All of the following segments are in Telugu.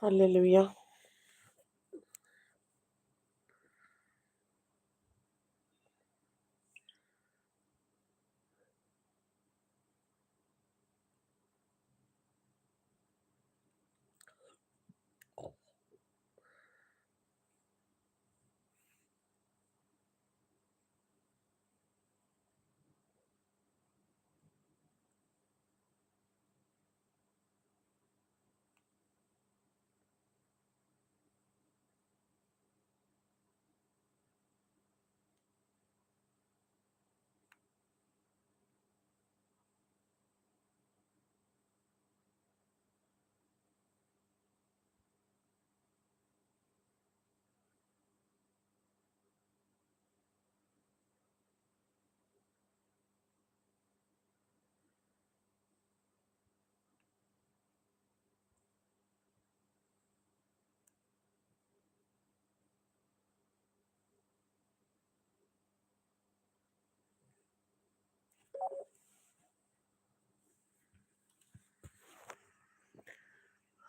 Hallelujah.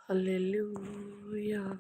Hallelujah.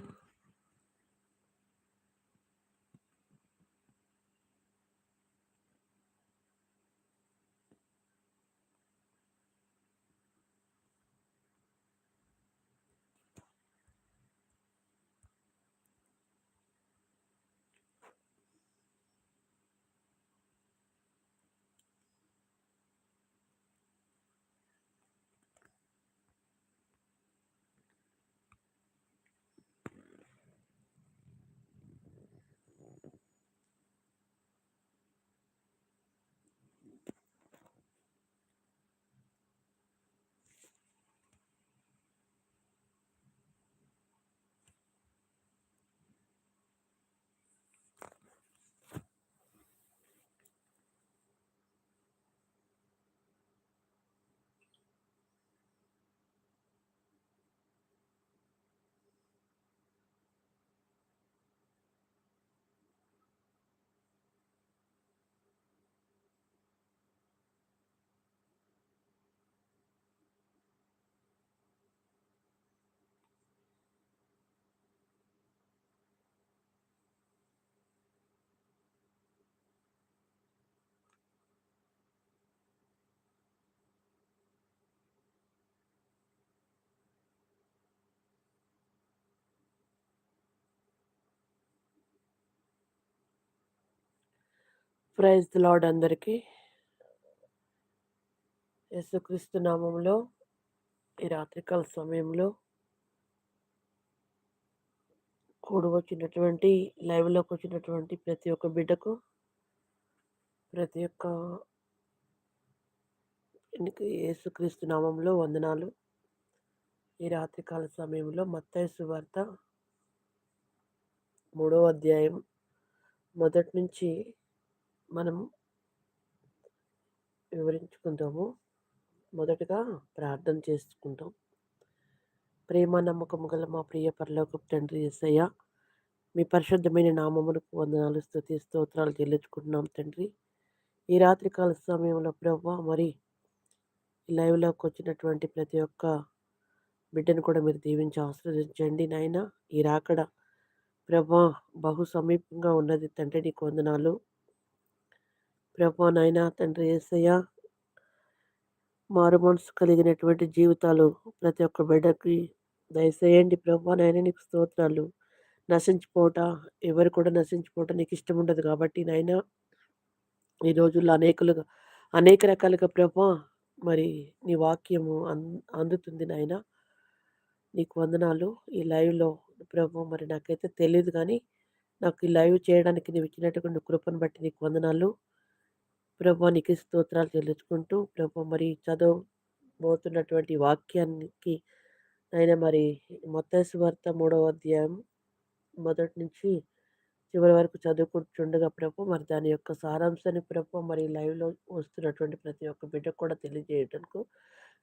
ప్రైజ్ లార్డ్ అందరికీ. యేసుక్రీస్తు నామంలో ఈ రాత్రికాల సమయంలో కూడి వచ్చినటువంటి లైవ్‌లోకి వచ్చినటువంటి ప్రతి ఒక్క బిడ్డకు, ప్రతి ఒక్క యేసుక్రీస్తు నామంలో వందనాలు. ఈ రాత్రికాల సమయంలో మత్తయి సువార్త మూడవ అధ్యాయం మొదటి నుంచి మనం వివరించుకుందాము. మొదటగా ప్రార్థన చేసుకుందాం. ప్రేమ నమ్మకము గల మా ప్రియ పరలోకపు తండ్రి యేసయ్య మీ పరిశుద్ధమైన నామమునకు వందనాలు స్థుతి స్తోత్రాలు చెల్లించుకుంటున్నాం తండ్రి. ఈ రాత్రి కాల సమయంలో ప్రభు మరి లైవ్‌లోకి వచ్చినటువంటి ప్రతి ఒక్క బిడ్డను కూడా మీరు దీవించి ఆశీర్వదించండి నాయన. ఈ రాకడ ప్రభా బహు సమీపంగా ఉన్నది తండ్రి నీకు వందనాలు. ప్రభా నాయన తండ్రి యేసయ్య మారు మనసు కలిగినటువంటి జీవితాలు ప్రతి ఒక్క బిడ్డకి దయచేయండి ప్రభా నాయన నీకు స్తోత్రాలు. నశించిపోట ఎవరు కూడా నశించిపోవటం నీకు ఇష్టం ఉండదు కాబట్టి నాయన ఈ రోజుల్లో అనేకులుగా అనేక రకాలుగా ప్రభా మరి నీ వాక్యము అన్ అందుతుంది నాయన. నీకు వందనాలు. ఈ లైవ్‌లో ప్రభు మరి నాకైతే తెలియదు కానీ నాకు ఈ లైవ్ చేయడానికి నీవు ఇచ్చినటువంటి కృపను బట్టి నీకు వందనాలు. ప్రభా నీకు స్తోత్రాలు చెల్లించుకుంటూ ప్రభా మరి చదవబోతున్నటువంటి వాక్యానికి ఆయన మరి మత్తయి సువార్త మూడవ అధ్యాయం మొదటి నుంచి చివరి వరకు చదువుకుంటుండగా ప్రభు మరి దాని యొక్క సారాంశాన్ని ప్రభు మరి లైవ్‌లో వస్తున్నటువంటి ప్రతి ఒక్క బిడ్డకు కూడా తెలియజేయటకు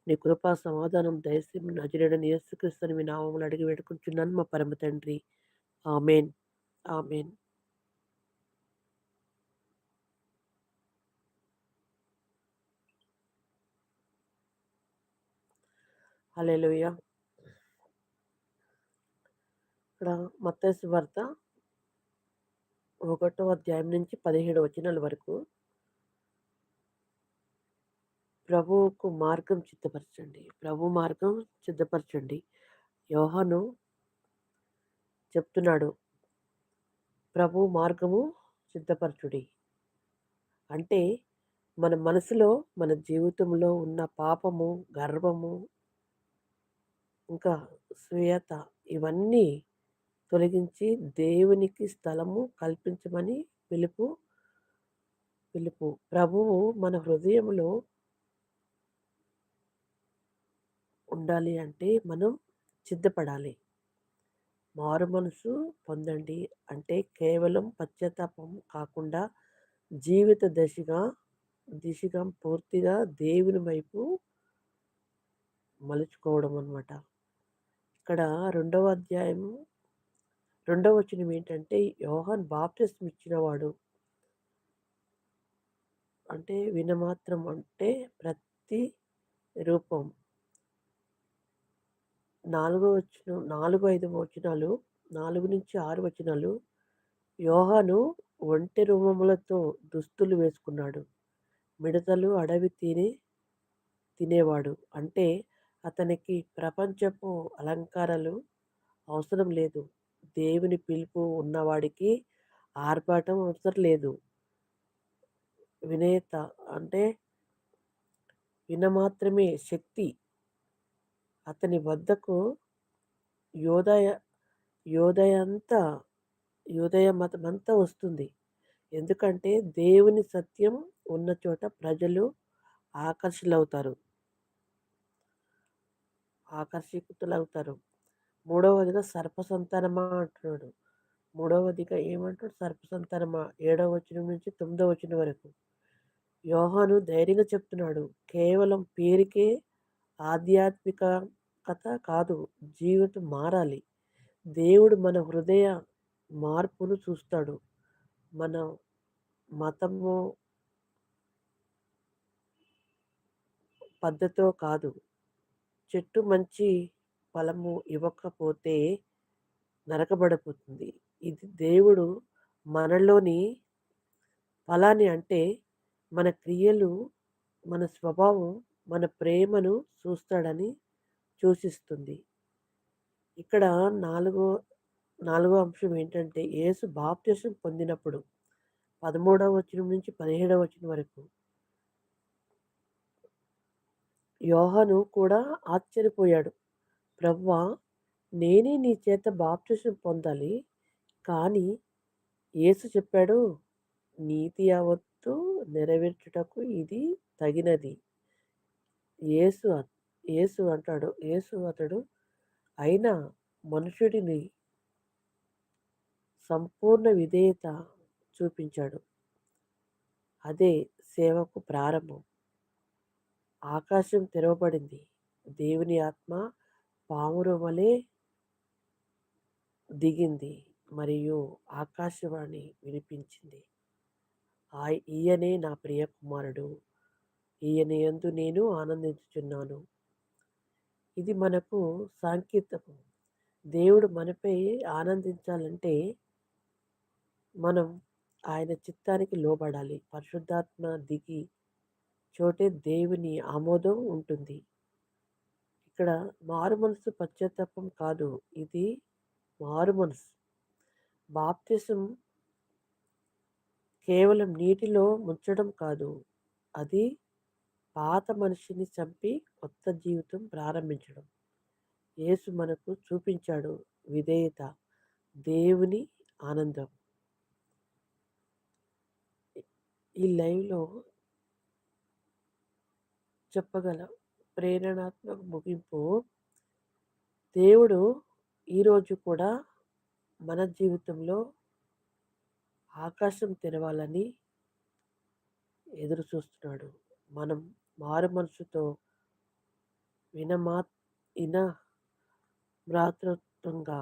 నీ కృపా సమాధానం దయచేసి నజరేడు యేసుక్రీస్తుని మీ నామములు అడిగి పెట్టుకుంటున్నాను మా పరమ తండ్రి. ఆమెన్ ఆమెన్ హల్లెలూయా! ఇక్కడ మత్స్సు వార్త ఒకటో అధ్యాయం నుంచి పదిహేడు వచనాల వరకు ప్రభువుకు మార్గం సిద్ధపరచండి. ప్రభు మార్గం సిద్ధపరచండి. యోహాను చెప్తున్నాడు ప్రభు మార్గము సిద్ధపరచుడి. అంటే మన మనసులో మన జీవితంలో ఉన్న పాపము గర్వము ఇంకా శ్వేత ఇవన్నీ తొలగించి దేవునికి స్థలము కల్పించమని పిలుపు పిలుపు. ప్రభువు మన హృదయంలో ఉండాలి అంటే మనం సిద్ధపడాలి. మారు మనసు పొందండి అంటే కేవలం పశ్చాత్తాపం కాకుండా జీవిత దశగా దిశగా పూర్తిగా దేవుని వైపు మలుచుకోవడం అనమాట ఇక్కడ రెండవ అధ్యాయము రెండవ వచనం ఏంటంటే యోహాన్ బాప్టిస్ట్ ఇచ్చినవాడు. అంటే వినమాత్రం అంటే ప్రతి రూపం. నాలుగో వచ్చిన నాలుగు ఐదు వచనాలు నాలుగు నుంచి ఆరు వచనాలు యోహాను ఒంటె రూమములతో దుస్తులు వేసుకున్నాడు. మిడతలు అడవి తిని తినేవాడు. అంటే అతనికి ప్రపంచపు అలంకారాలు అవసరం లేదు. దేవుని పిలుపు ఉన్నవాడికి ఆర్భాటం అవసరం లేదు. వినేత అంటే వినమాత్రమే శక్తి. అతని వద్దకు యోదయ యోదయంతా యోదయ మతమంతా వస్తుంది. ఎందుకంటే దేవుని సత్యం ఉన్న చోట ప్రజలు ఆకర్షిలవుతారు ఆకర్షితులవుతారు. మూడవదిగా సర్పసంతానమా అంటున్నాడు. మూడవదిగా ఏమంటాడు? సర్పసంతానమా? ఏడవ వచనం నుంచి తొమ్మిదవ వచనం వరకు. యోహాను ధైర్యంగా చెప్తున్నాడు. కేవలం పేరుకే ఆధ్యాత్మిక కథ కాదు జీవితం మారాలి. దేవుడు మన హృదయ మార్పును చూస్తాడు. మన మతము పద్ధతో కాదు. చెట్టు మంచి ఫలము ఇవ్వకపోతే నరకబడిపోతుంది. ఇది దేవుడు మనలోని ఫలాన్ని అంటే మన క్రియలు మన స్వభావం మన ప్రేమను చూస్తాడని సూచిస్తుంది. ఇక్కడ నాలుగో నాలుగో అంశం ఏంటంటే యేసు బాప్తిసం పొందినప్పుడు పదమూడవ వచనం నుంచి పదిహేడవ వచనం వరకు యోహను కూడా ఆశ్చర్యపోయాడు. ప్రవ్వా నేనే నీ చేత బాప్తిసం పొందాలి కానీ యేసు చెప్పాడు నీతి యావత్తు నెరవేర్చుటకు ఇది తగినది. యేసు యేసు అంటాడు యేసు అతడు అయినా మనుషుడిని సంపూర్ణ విధేయత చూపించాడు. అదే సేవకు ప్రారంభం. ఆకాశం తెరవబడింది. దేవుని ఆత్మ పామురు దిగింది మరియు ఆకాశవాణి వినిపించింది. ఆ ఈయనే నా ప్రియ కుమారుడు ఈయన ఎందు నేను ఆనందించుచున్నాను. ఇది మనకు సాంకేతికం. దేవుడు మనపై ఆనందించాలంటే మనం ఆయన చిత్తానికి లోబడాలి. పరిశుద్ధాత్మ దిగి చోటే దేవుని ఆమోదం ఉంటుంది. ఇక్కడ మారు మనసు పశ్చాత్తాపం కాదు ఇది మారు మనసు. బాప్తిసం కేవలం నీటిలో ముంచడం కాదు అది పాత మనిషిని చంపి కొత్త జీవితం ప్రారంభించడం. యేసు మనకు చూపించాడు విధేయత దేవుని ఆనందం. ఈ లైవ్లో చెప్పగల ప్రేరణాత్మక ముగింపు. దేవుడు ఈరోజు కూడా మన జీవితంలో ఆకాశం తెరవాలని ఎదురు చూస్తున్నాడు మనం మారు మనసుతో వినమా ఇన భ్రాతృత్వంగా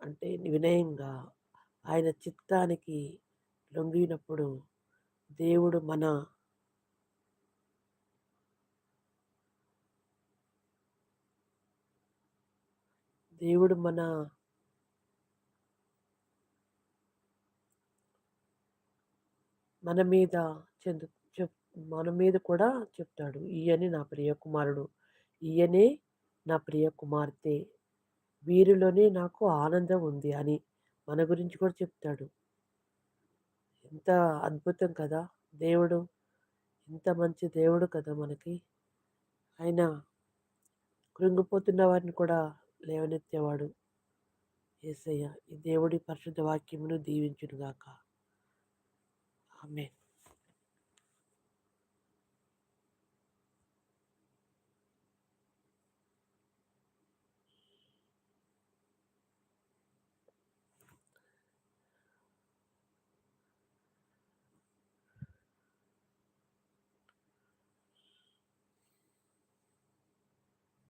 అంటే వినయంగా ఆయన చిత్తానికి లొంగినప్పుడు దేవుడు మన దేవుడు మన మన మీద చెందు చెప్ మన మీద కూడా చెప్తాడు. ఈయనే నా ప్రియ కుమారుడు. ఈయనే నా ప్రియ కుమార్తె. వీరిలోనే నాకు ఆనందం ఉంది అని మన గురించి కూడా చెప్తాడు. ఎంత అద్భుతం కదా! దేవుడు ఎంత మంచి దేవుడు కదా మనకి. ఆయన కృంగిపోతున్న వారిని కూడా లేవనెత్తేవాడు ఏసయ్య. ఈ దేవుడి పరిశుద్ధ వాక్యమును దీవించునుగాక. ఆమె